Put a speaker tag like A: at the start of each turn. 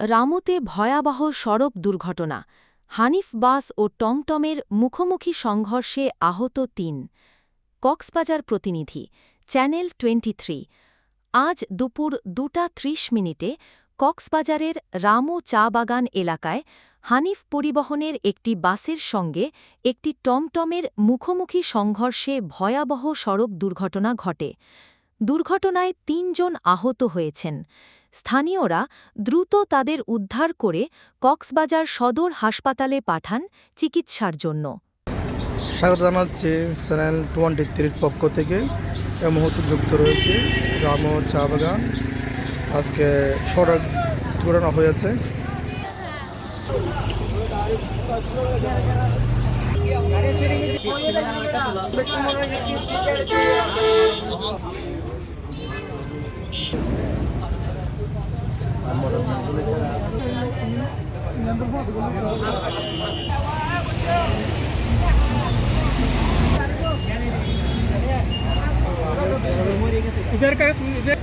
A: রামুতে ভয়াবহ সড়ক দুর্ঘটনা, হানিফ বাস ও টমটমের মুখোমুখি সংঘর্ষে আহত তিন। কক্সবাজার প্রতিনিধি, চ্যানেল টোয়েন্টি আজ দুপুর দুটা ত্রিশ মিনিটে কক্সবাজারের রামু চা বাগান এলাকায় হানিফ পরিবহনের একটি বাসের সঙ্গে একটি টমটমের মুখোমুখি সংঘর্ষে ভয়াবহ সড়ক দুর্ঘটনা ঘটে। দুর্ঘটনায় তিনজন আহত হয়েছেন। স্থানীয়রা দ্রুত তাদের উদ্ধার করে কক্সবাজার সদর হাসপাতালে পাঠান চিকিৎসার জন্য।
B: স্বাগত জানাচ্ছি চ্যানেল টোয়েন্টি থ্রির পক্ষ থেকে। এ মুহূর্তে যুক্ত রয়েছে রাম চা বাগান। আজকে সড়ক দুর্ঘটনা হয়েছে।
C: इधर का इधर